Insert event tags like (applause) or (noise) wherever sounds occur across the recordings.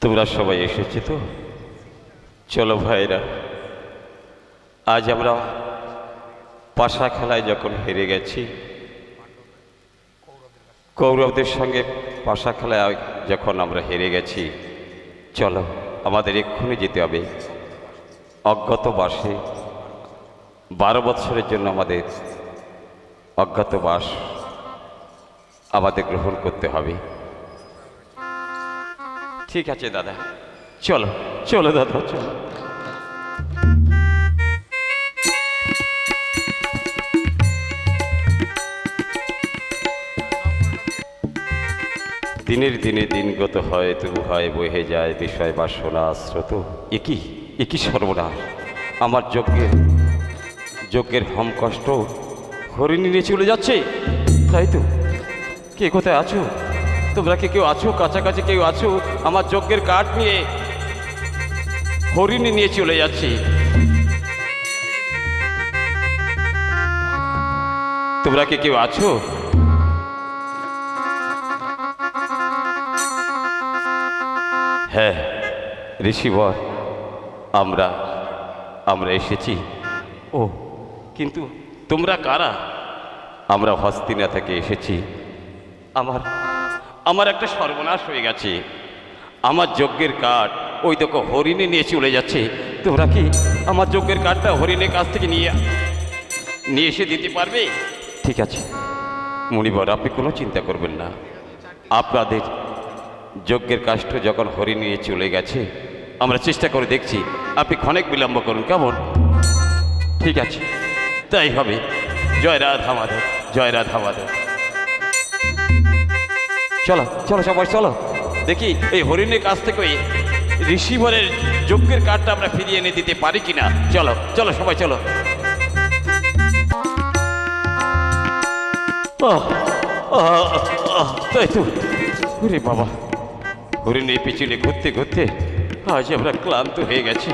তোমরা সবাই এসেছে তো? চলো ভাইরা, আজ আমরা পাশা খেলায় যখন হেরে গেছি, কৌরবদের সঙ্গে পাশা খেলায় যখন আমরা হেরে গেছি, চলো আমাদের এক্ষুনি যেতে হবে। অজ্ঞাত বাসে, বারো বৎসরের জন্য আমাদের অজ্ঞাতবাস আমাদের গ্রহণ করতে হবে। ঠিক আছে, দাদা। চলো চলো, দাদা, চলো। দিনের দিনে দিনগত হয়, তবু হয়, বহে যায়, বিষয় বাসনা স্রোত। একই একই সর্বনাশ? আমার যজ্ঞের যজ্ঞের হম কষ্ট হরিণী নিয়ে চলে যাচ্ছে? তাই তো? কে কোথায় আছো? তোমরা কি কেউ আছো? কাছাকাছি কেউ আছো? আমার যজ্ঞের কাঠ নিয়ে হরিণী নিয়ে চলে যাচ্ছি। তোমরা কি কেউ আছো? হ্যাঁ ঋষিবর, আমরা আমরা এসেছি। ও, কিন্তু তোমরা কারা? আমরা হস্তিনা থেকে এসেছি। আমার আমার একটা সর্বনাশ হয়ে গেছে। আমার যজ্ঞের কাঠ, ওই দেখো হরিণে নিয়ে চলে যাচ্ছে। তোমরা কি আমার যজ্ঞের কাঠটা হরিণের কাছ থেকে নিয়ে নিয়ে এসে দিতে পারবে? ঠিক আছে। মণিবর আপনি কোনো চিন্তা করবেন না। আপনাদের যজ্ঞের কাষ্ঠ যখন হরি নিয়ে চলে গেছে, আমরা চেষ্টা করে দেখছি। আপনি ক্ষণেক বিলম্ব করুন, কেমন? ঠিক আছে। তাই হবে। জয় রাধা মাধব, জয় রাধা মাধব। চলো চলো সবাই, চলো। দেখি এই হরিণের কাছ থেকে ওই ঋষিবরের যজ্ঞের কাঠটা আমরা ফিরিয়ে এনে দিতে পারি কিনা। চলো চলো সবাই, চলো। তাই তো। ওরে বাবা। হরিণের পিছনে ঘুরতে ঘুরতে আজ আমরা ক্লান্ত হয়ে গেছি।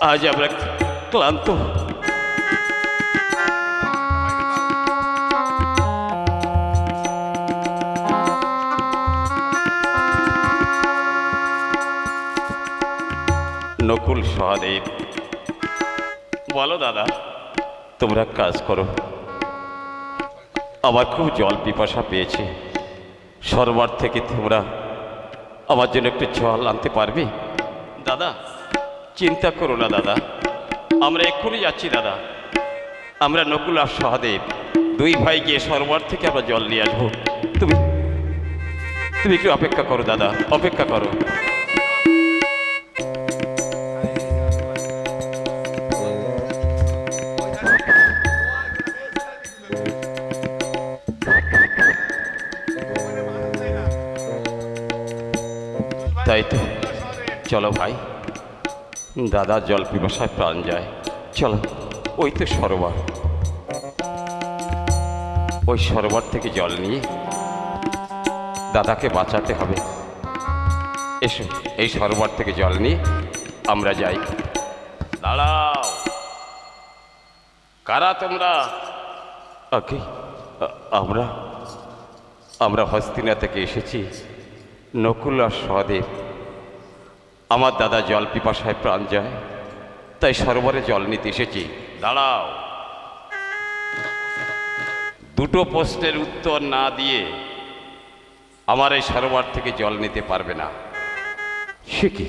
আজ আমরা ক্লান্ত। নকুল সহদেব বলো দাদা। তোমরা কাজ করো। আমার খুব জল পিপাসা পেয়েছে। সরোবর থেকে তোমরা আমার জন্য একটু জল আনতে পারবে? দাদা। চিন্তা করো না দাদা। আমরা এক্ষুনি যাচ্ছি দাদা। আমরা নকুল আর সহদেব দুই ভাই গিয়ে সরোবর থেকে আমরা জল নিয়ে আসব। তুমি তুমি একটু অপেক্ষা করো দাদা। অপেক্ষা করো। তাই তো চলো ভাই, দাদা জল পিপাসায় প্রাণ যায়। চলো, ওই তো সরোবর। ওই সরোবর থেকে জল নিয়ে দাদাকে বাঁচাতে হবে। এসো, এই সরোবর থেকে জল নিয়ে আমরা যাই। দাঁড়াও। কারা তোমরা? ওকে আমরা? আমরা হস্তিনা থেকে এসেছি। নকুল আর সহদেব। আমার দাদা জল পিপাসায় প্রাণ যায়, তাই সরোবরে জল নিতে এসেছি। দাঁড়াও। দুটো প্রশ্নের উত্তর না দিয়ে আমার এই সরোবর থেকে জল নিতে পারবে না। সে কি?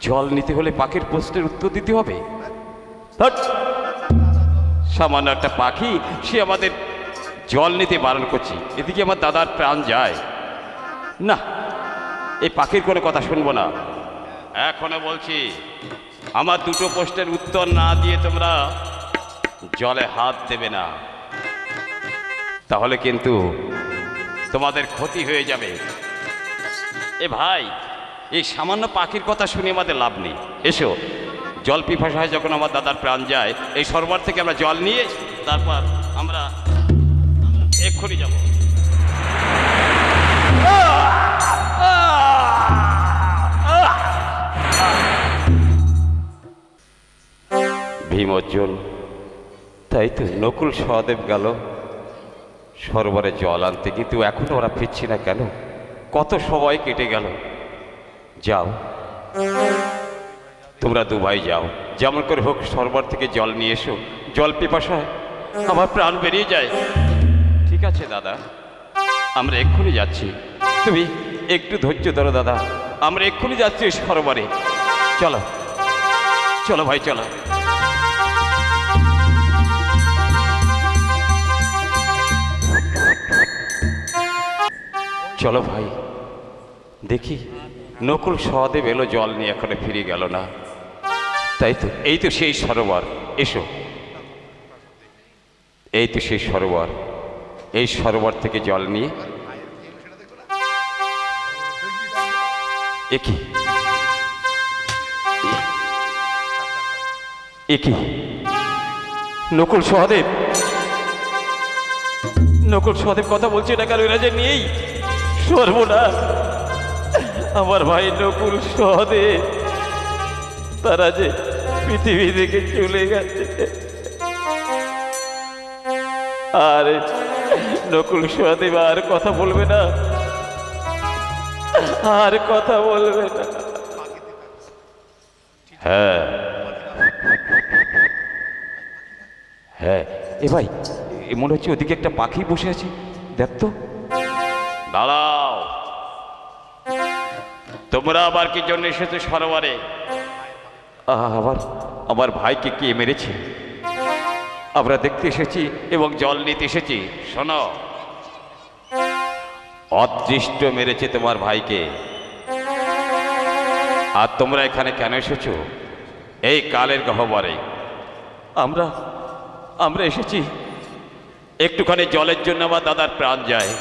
জল নিতে হলে পাখির প্রশ্নের উত্তর দিতে হবে! সামান্য একটা পাখি, সে আমাদের জল নিতে বারণ করছি। এদিকে আমার দাদার প্রাণ যায়। না, এই পাখির কোনো কথা শুনব না। এখনও বলছি, আমার দুটো প্রশ্নের উত্তর না দিয়ে তোমরা জলে হাত দেবে না। তাহলে কিন্তু তোমাদের ক্ষতি হয়ে যাবে। এ ভাই, এই সামান্য পাখির কথা শুনে আমাদের লাভ নেই। এসো, জল পিপাসায় যখন আমার দাদার প্রাণ যায়, এই সরোবর থেকে আমরা জল নিয়ে তারপর আমরা এক্ষুনি যাব। অর্জুন। তাই তো নকুল সহদেব গেল। সরোবরে জল আনতে কিন্তু এখনও ওরা ফিরছি না কেন? কত সময় কেটে গেল। যাও। তোমরা দুবাই যাও। যেমন করে হোক সরোবর থেকে জল নিয়ে এসো। জল পিপাসায় আমার প্রাণ বেরিয়ে যায়। ঠিক আছে, দাদা। আমরা এক্ষুনি যাচ্ছি। তুমি একটু ধৈর্য ধরো, দাদা। আমরা এক্ষুনি যাচ্ছি সরোবরে। চলো। চলো ভাই, চলো। চলো ভাই, দেখি। নকুল সহদেব এলো জল নিয়ে, এখনও ফিরে গেল না। তাই তো, এই তো সেই সরোবর, এসো। এই তো সেই সরোবর, এই সরোবর থেকে জল নিয়ে। একই একই নকুল সহদেব। নকুল সহদেব কথা বলছে না কেন এরা যে নেই সর্বনাশ। আমার ভাই নকুল সহদেব তারা যে পৃথিবী থেকে চলে গেছে। আর নকুল সহদেব আর কথা বলবে না। আর কথা বলবে না। হ্যাঁ। হ্যাঁ। এ ভাই মনে হচ্ছে ওদিকে একটা পাখি বসে আছে। দেখ তো। দাঁড়াও তোমরা আবার কি জন্য এসেছ সরোবরে আবার, আমার ভাইকে কে মেরেছে? আমরা দেখতে এসেছি এবং জল নিতে এসেছি। শোনো। অদৃষ্ট মেরেছে তোমার ভাইকে। আর তোমরা এখানে কেন এসেছ? এই কালের গহ্বরে। আমরা আমরা এসেছি। একটুখানি জলের জন্য আমার দাদার প্রাণ যায়।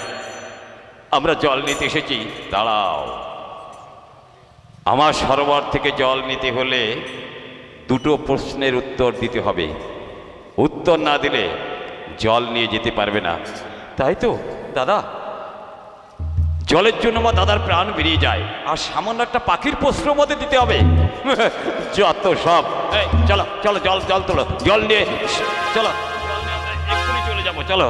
আমরা জল নিতে এসেছি। দাঁড়াও। আমার সরোবর থেকে জল নিতে হলে দুটো প্রশ্নের উত্তর দিতে হবে। উত্তর না দিলে জল নিয়ে যেতে পারবে না। তাই তো, দাদা? জলের জন্য আমার দাদার প্রাণ বেরিয়ে যায়, আর সামান্য একটা পাখির প্রশ্ন মধ্যে দিতে হবে। (laughs) যত সব। চলো চলো, জল জল তোলো, জল নিয়ে চলো। চলে যাব, চলো।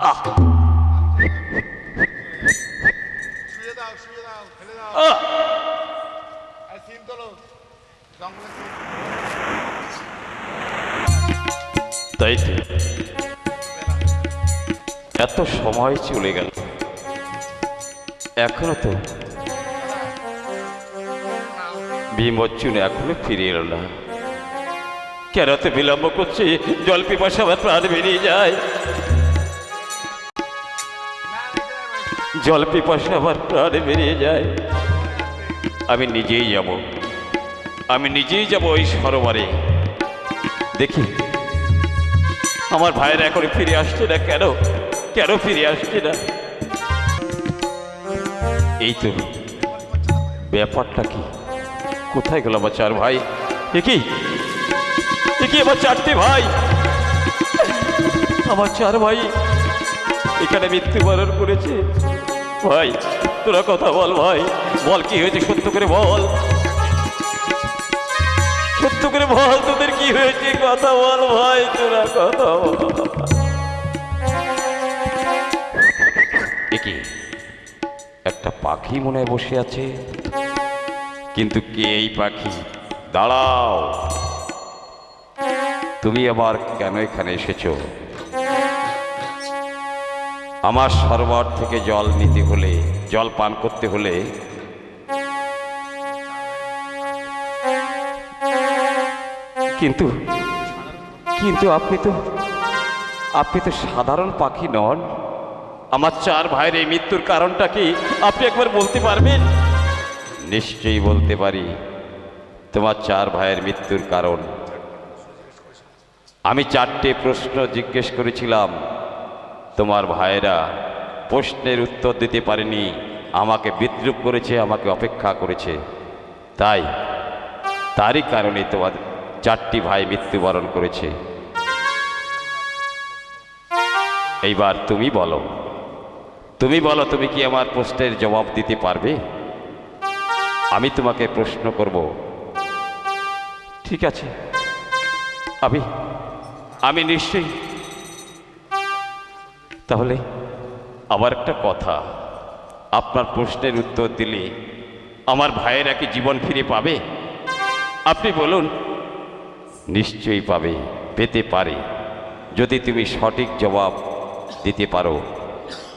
তাই তো এত সময় চলে গেল। এখনও তো ভীমর্জুন এখনও ফিরে এলো না। কেন বিলম্ব করছি জল পিপাসা আমার প্রাণ বেরিয়ে যায়। জল পিপাসা আমার প্রাণ বেরিয়ে যায়। আমি নিজেই যাব। আমি নিজেই যাব ওই সরোবরে। দেখি, আমার ভাইয়ের এখন ফিরে আসছে না কেন? কেন ফিরে আসছে না? এই তো ব্যাপারটা কি? কোথায় গেল আমার চার ভাই? একই একই আমার চারটে ভাই? আমার চার ভাই এখানে মৃত্যুবরণ করেছে। ভাই, তোরা কথা বল ভাই, বল কি হয়েছে সত্য করে বল। সত্য করে বল, তোদের কি হয়েছে কথা বল ভাই, তোরা কথা বল। এ কি একটা পাখি মনে বসে আছে। কিন্তু কে এই পাখি? দাঁড়াও। তুমি আবার কেন এখানে এসেছ? আমার সরোবর থেকে জল নিতে হলে, জল পান করতে হলে। কিন্তু কিন্তু আপনি তো আপনি তো সাধারণ পাখি নন। আমার চার ভাইয়ের এই মৃত্যুর কারণটা কি আপনি একবার বলতে পারবেন? নিশ্চয়ই বলতে পারি। তোমার চার ভাইয়ের মৃত্যুর কারণ। আমি চারটে প্রশ্ন জিজ্ঞেস করেছিলাম তোমার ভাইয়েরা প্রশ্নের উত্তর দিতে পারেনি, আমাকে বিদ্রুপ করেছে, আমাকে অপেক্ষা করেছে। তাই, তারই কারণে তোমার চারটি ভাই মৃত্যুবরণ করেছে। এইবার তুমি বলো তুমি বলো, তুমি কি আমার প্রশ্নের জবাব দিতে পারবে? আমি তোমাকে প্রশ্ন করব। ঠিক আছে। আমি আমি নিশ্চয়ই তাহলে আবার একটা কথা। আপনার প্রশ্নের উত্তর দিলে আমার ভাইয়েরা কি জীবন ফিরে পাবে? আপনি বলুন। নিশ্চয়ই পাবে, পেতে পারে। যদি তুমি সঠিক জবাব দিতে পারো,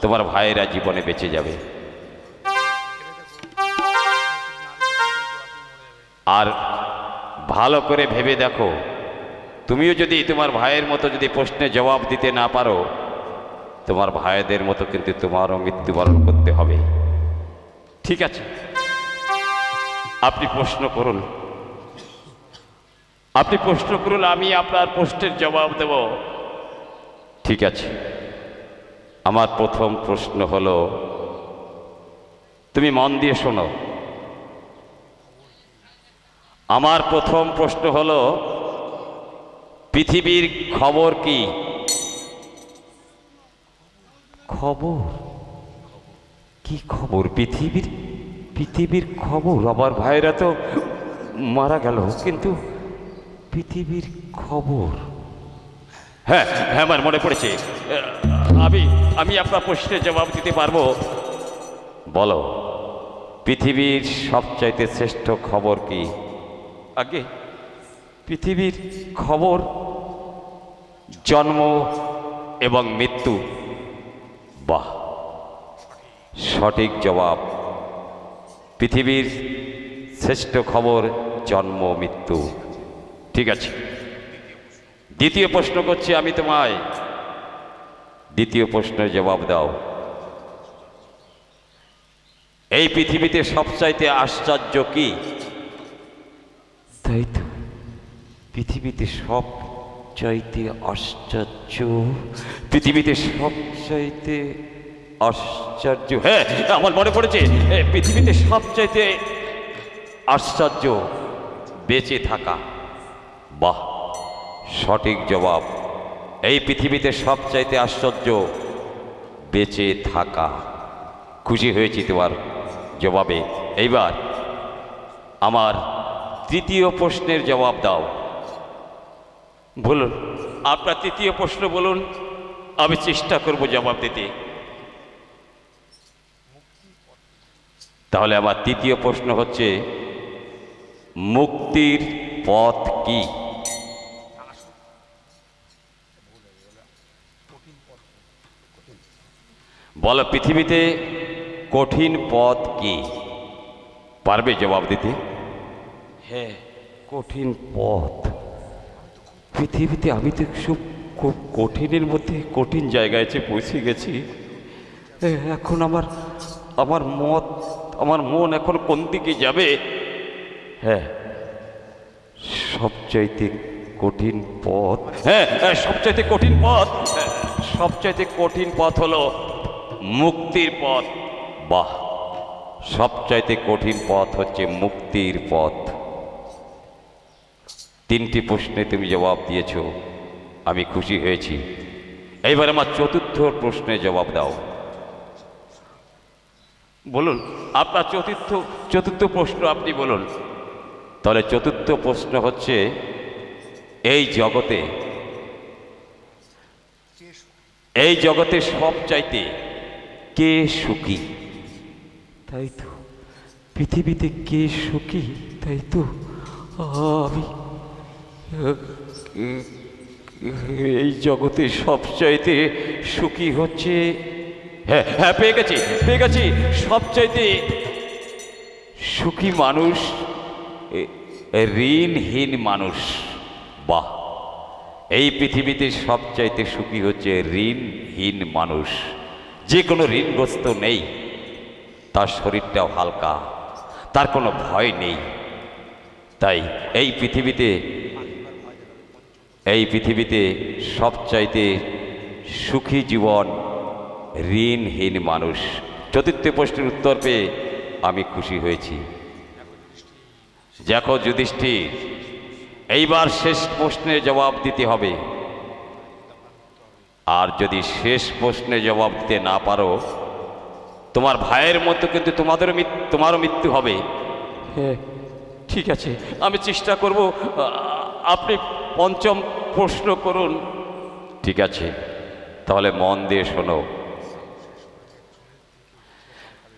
তোমার ভাইয়েরা জীবনে বেঁচে যাবে। আর ভালো করে ভেবে দেখো, তুমিও যদি তোমার ভাইয়ের মতো যদি প্রশ্নে জবাব দিতে না পারো তোমার ভাইদের মতো কিন্তু তোমারও মৃত্যুবরণ করতে হবে। ঠিক আছে? আপনি প্রশ্ন করুন। আপনি প্রশ্ন করুন, আমি আপনার প্রশ্নের জবাব দেব। ঠিক আছে। আমার প্রথম প্রশ্ন হলো, তুমি মন দিয়ে শোনো। আমার প্রথম প্রশ্ন হলো, পৃথিবীর খবর কি? খবর? কি খবর পৃথিবীর? পৃথিবীর খবর? আমার ভাইরা তো মারা গেল কিন্তু পৃথিবীর খবর? হ্যাঁ হ্যাঁ আমার মনে পড়েছে। আমি আমি আপনার প্রশ্নের জবাব দিতে পারব। বলো পৃথিবীর সবচাইতে শ্রেষ্ঠ খবর কি? আগে? পৃথিবীর খবর জন্ম এবং মৃত্যু। বাহ সঠিক জবাব পৃথিবীর শ্রেষ্ঠ খবর জন্ম মৃত্যু। ঠিক আছে। দ্বিতীয় প্রশ্ন করছি আমি তোমায়। দ্বিতীয় প্রশ্নের জবাব দাও। এই পৃথিবীতে সবচাইতে আশ্চর্য কি? তাই তো। পৃথিবীতে সব চাইতে আশ্চর্য। পৃথিবীতে সব চাইতে আশ্চর্য। হ্যাঁ আমার মনে পড়েছে পৃথিবীতে সব চাইতে আশ্চর্য বেঁচে থাকা। বাহ সঠিক জবাব। এই পৃথিবীতে সব চাইতে আশ্চর্য বেঁচে থাকা। খুশি হয়েছি তোমার জবাবে। এইবার আমার তৃতীয় প্রশ্নের জবাব দাও। বলুন। আপনার তৃতীয় প্রশ্ন বলুন। আমি চেষ্টা করব জবাব দিতে। তাহলে আমার তৃতীয় প্রশ্ন হচ্ছে, মুক্তির পথ কি? বলো, পৃথিবীতে কঠিন পথ কি? পারবে জবাব দিতে? হ্যাঁ কঠিন পথ। পৃথিবীতে আমি তো খুব খুব কঠিনের মধ্যে কঠিন জায়গায় যে পৌঁছে গেছি এখন আমার আমার মত আমার মন এখন কোন দিকে যাবে? হ্যাঁ সবচাইতে কঠিন পথ হ্যাঁ হ্যাঁ, সবচাইতে কঠিন পথ হ্যাঁ, সবচাইতে কঠিন পথ হলো মুক্তির পথ। বাহ সবচাইতে কঠিন পথ হচ্ছে মুক্তির পথ। তিনটি প্রশ্নে তুমি জবাব দিয়েছ, আমি খুশি হয়েছি। এইবার আমার চতুর্থ প্রশ্নে জবাব দাও। বলুন, আপনার চতুর্থ চতুর্থ প্রশ্ন আপনি বলুন। তাহলে চতুর্থ প্রশ্ন হচ্ছে, এই জগতে এই জগতে সব চাইতে কে সুখী? তাই তো, পৃথিবীতে কে সুখী? তাই তো আমি এই জগতে সবচাইতে সুখী হচ্ছে হ্যাঁ হ্যাঁ পেয়ে গেছি পেয়ে গেছি। সবচাইতে সুখী মানুষ ঋণহীন মানুষ। বাহ। এই পৃথিবীতে সবচাইতে সুখী হচ্ছে ঋণহীন মানুষ। যে কোনো ঋণগ্রস্ত নেই। তার শরীরটাও হালকা। তার কোনো ভয় নেই। তাই এই পৃথিবীতে এই পৃথিবীতে সবচাইতে সুখী জীবন ঋণহীন মানুষ। চতুর্থ প্রশ্নের উত্তর পেয়ে আমি খুশি হয়েছি। দেখো যুধিষ্ঠির, এইবার শেষ প্রশ্নের জবাব দিতে হবে। আর যদি শেষ প্রশ্নে জবাব দিতে না পারো, তোমার ভাইয়ের মতো কিন্তু তোমাদেরও তোমারও মৃত্যু হবে। হ্যাঁ ঠিক আছে, আমি চেষ্টা করব আপনি পঞ্চম প্রশ্ন করুন। ঠিক আছে। তাহলে মন দিয়ে শোনো।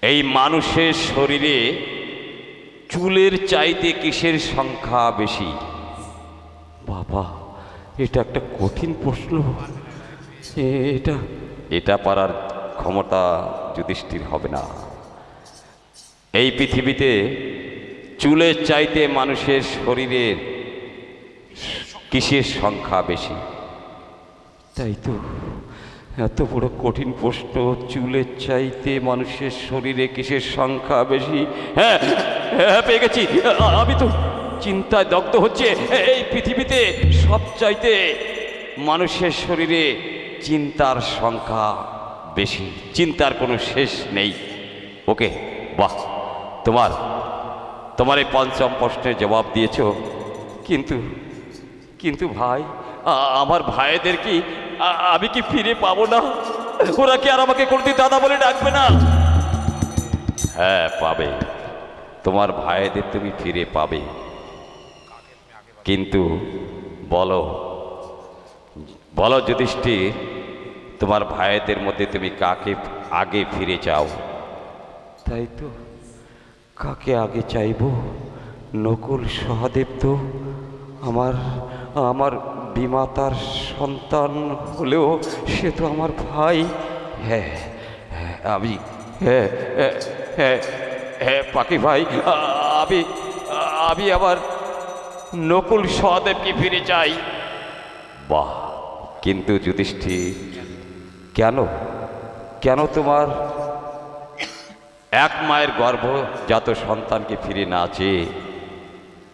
এই মানুষের শরীরে চুলের চাইতে কিসের সংখ্যা বেশি? বাবা, এটা একটা কঠিন প্রশ্ন। এটা এটা পারার ক্ষমতা যুধিষ্ঠির হবে না। এই পৃথিবীতে চুলের চাইতে মানুষের শরীরের কিসের সংখ্যা বেশি? তাই তো, এত বড় কঠিন প্রশ্ন, চুলের চাইতে মানুষের শরীরে কিসের সংখ্যা বেশি? হ্যাঁ হ্যাঁ পেয়ে গেছি। আমি তো চিন্তায় দগ্ধ হচ্ছে। এই পৃথিবীতে সব চাইতে মানুষের শরীরে চিন্তার সংখ্যা বেশি। চিন্তার কোনো শেষ নেই। ওকে, বাহ, তোমার তোমার এই পঞ্চম প্রশ্নের জবাব দিয়েছ। কিন্তু কিন্তু ভাই আমার ভাইদের কি আমি কি ফিরে পাবো না? ওরা কি আর আমাকে করতে দাদা বলে ডাকবে না? হ্যাঁ পাবে। তোমার ভাইদের তুমি ফিরে পাবে। কিন্তু বলো বলো যুধিষ্ঠির, তোমার ভাইদের মধ্যে তুমি কাকে আগে ফিরে চাও? তাই তো, কাকে আগে চাইব? নকুল, সহদেব তো আমার আমার বিমাতার সন্তান হলেও সে তো আমার ভাই। হ্যাঁ হ্যাঁ আমি হ্যাঁ হ্যাঁ, হ্যাঁ পাখি ভাই আমি আমি আবার নকুল সহদেবকে ফিরে চাই। বাহ কিন্তু যুধিষ্ঠির কেন কেন তোমার এক মায়ের গর্ভ গর্ভজাত সন্তানকে ফিরে না চেয়ে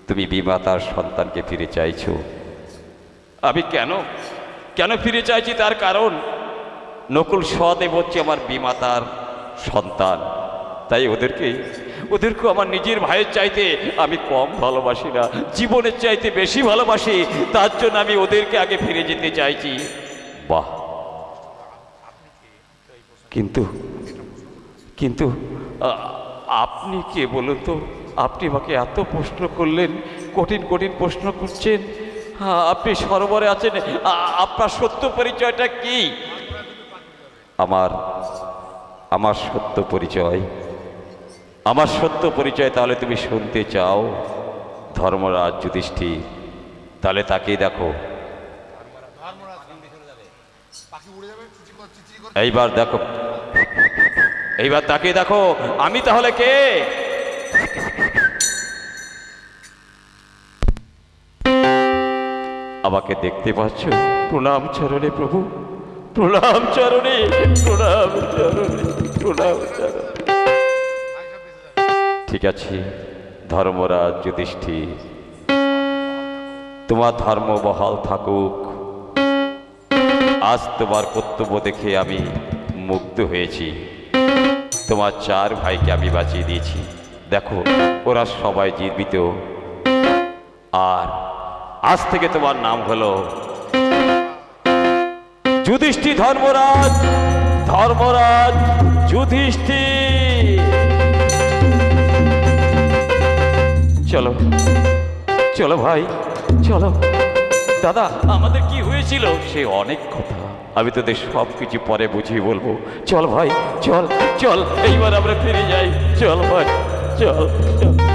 তুমি বিমাতার সন্তানকে ফিরে চাইছো? আমি কেন? কেন ফিরে চাইছি তার কারণ? নকুল সদেব হচ্ছে আমার বিমাতার সন্তান। তাই ওদেরকে ওদেরকে আমার নিজের ভাইয়ের চাইতে আমি কম ভালোবাসি না, জীবনের চাইতে বেশি ভালোবাসি। তার জন্য আমি ওদেরকে আগে ফিরে যেতে চাইছি। বাহ। কিন্তু কিন্তু আপনি কে বলুন তো? আপনি আমাকে এত প্রশ্ন করলেন, কঠিন কঠিন প্রশ্ন করছেন। আপনি সরোবরে আছেন। আপনার সত্য পরিচয়টা কি? আমার আমার সত্য পরিচয়। আমার সত্য পরিচয় তাহলে তুমি শুনতে চাও, ধর্মরাজ যুধিষ্ঠির। তাহলে তাকেই দেখো। এইবার দেখো। এইবার তাকে দেখো। আমি তাহলে কে? আমাকে দেখতে পাচ্ছ? প্রণাম চরণে প্রভু। প্রণাম চরণে প্রণাম চরণে, প্রণাম ঠিক আছে, ধর্মরাজ যুধিষ্ঠির। তোমার ধর্ম বহাল থাকুক। আজ তোমার কর্তব্য দেখে আমি মুগ্ধ হয়েছি। তোমার চার ভাইকে আমি বাঁচিয়ে দিয়েছি। দেখো, ওরা সবাই জীবিত। আর আজ থেকে তোমার নাম হলো যুধিষ্ঠির ধর্মরাজ ধর্মরাজ যুধিষ্ঠির। চলো চলো ভাই, চলো। দাদা, আমাদের কি হয়েছিল? সে অনেক কথা। আমি তোদের সব কিছু পরে বুঝিয়ে বলব। চল ভাই, চল চল, এইবার আমরা ফিরে যাই। চল ভাই, চল চল।